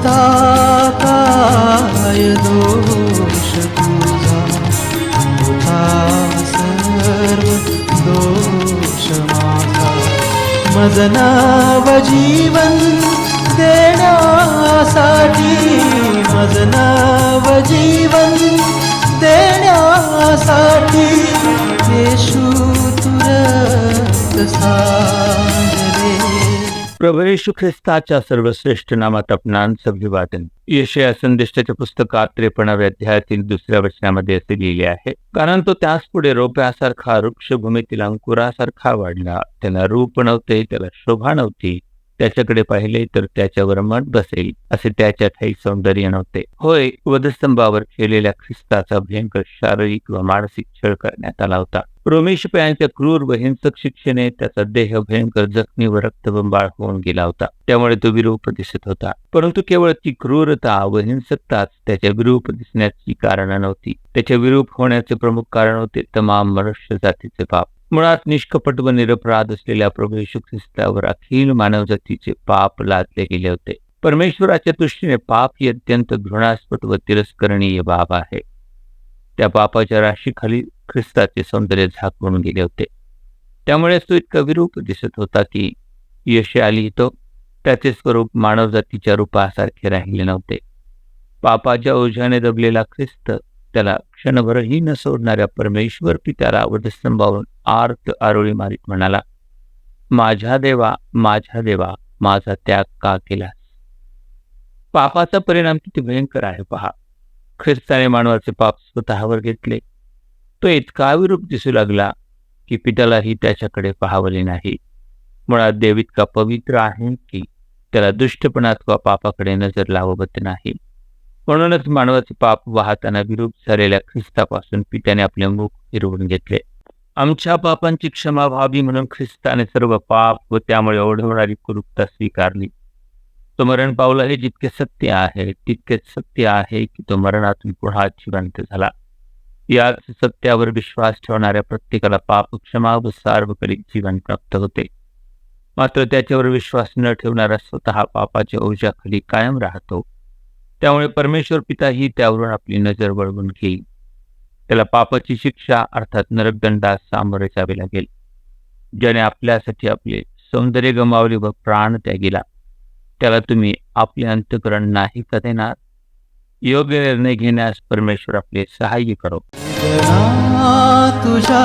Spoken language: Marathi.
असता काय दोष तुझा. होता सर्व दोष माझा. मज जीवन देण्यासाठी मज जीवन देण्यासाठी येशू तुरत सा प्रभू ख्रिस्ताच्या सर्वश्रेष्ठ नामात आपणांचं अभिवादन यशया संदेशाच्या पुस्तकात त्रेपणाव्या अध्यायातील दुसऱ्या वचनामध्ये असे लिहिले आहे कारण तो त्यास पुढे रोप्यासारखा वृक्षभूमीतील अंकुरासारखा वाढला. त्याला रूप नव्हते त्याला शोभा नव्हती. त्याच्याकडे पाहिले तर त्याच्यावर मन बसेल असे त्याच्या ठाई सौंदर्य नव्हते. होय वधस्तंभावर केलेल्या ख्रिस्ताचा भयंकर शारीरिक व मानसिक छळ करण्यात आला होता. रोमेशपयांच्या क्रूर व हिंसक शिक्षेने त्याचा देह भयंकर जखमी व रक्तबंबाळ होऊन गेला होता. त्यामुळे तो विरूप दिसत होता. परंतु केवळ ती क्रूरता व हिंसकताच त्याच्या विरूप दिसण्याची कारण नव्हती. त्याच्या विरूप होण्याचे प्रमुख कारण होते तमाम मनुष्य जातीचे पाप. मुळात निष्कपट व निरपराध असलेल्या प्रभू येशू ख्रिस्तावर अखिल मानवजातीचे पाप लादले गेले होते. परमेश्वराच्या दृष्टीने पाप ही अत्यंत घृणास्पद व तिरस्करणीय बाब आहे. त्या पापाच्या राशीखाली ख्रिस्ताचे सौंदर्य झाकून गेले होते. त्यामुळे तो इतका विरूप दिसत होता की यश आली तो त्याचे स्वरूप मानवजातीच्या रूपासारखे राहिले नव्हते. पापाच्या ओझ्याने दबलेला ख्रिस्त त्याला क्षणभरही न सोडणाऱ्या परमेश्वर पित्याला वधस्तंभावरून आर्त आरोळी मारीत म्हणाला माझ्या देवा माझ्या देवा माझा त्याग का केलास? पापाचा परिणाम किती भयंकर आहे पहा. ख्रिस्ताने मानवाचे पाप स्वतःवर घेतले. तो इतका विरूप दिसू लागला की पित्यालाही त्याच्याकडे पाहावले नाही. मुळात देव इतका पवित्र आहे की त्याला दुष्टपणात किंवा पापाकडे नजर लावत नाही. म्हणूनच मानवाचे पाप वाहताना विरूप झालेल्या ख्रिस्तापासून पित्याने आपले मुख फिरवून घेतले. आमच्या पापांची क्षमा व्हावी म्हणून ख्रिस्ताने सर्व पाप व त्यामुळे ओढवणारी कुरूपता स्वीकारली. तो मरण पावला हे जितके सत्य आहे तितकेच सत्य आहे की तो मरणातून पुन्हा जिवंत झाला. या सत्यावर विश्वास ठेवणाऱ्या प्रत्येकाला पाप क्षमा व सार्वकालिक जीवन प्राप्त होते. मात्र त्याच्यावर विश्वास न ठेवणारा स्वतः पापाच्या ओझ्याखाली कायम राहतो. त्यामुळे परमेश्वर पिता ही त्यावरून आपली नजर वळवून घेईल. त्याला पापाची शिक्षा अर्थात नरकदंडास सामोरे जावे लागेल. ज्याने आपल्यासाठी आपले सौंदर्य गमावले व प्राण त्यागिला. त्याला तुम्ही आपले अंतकरण नाही का देणार? योग्य निर्णय घेण्यास परमेश्वर आपले सहाय्य करो. तुझ्या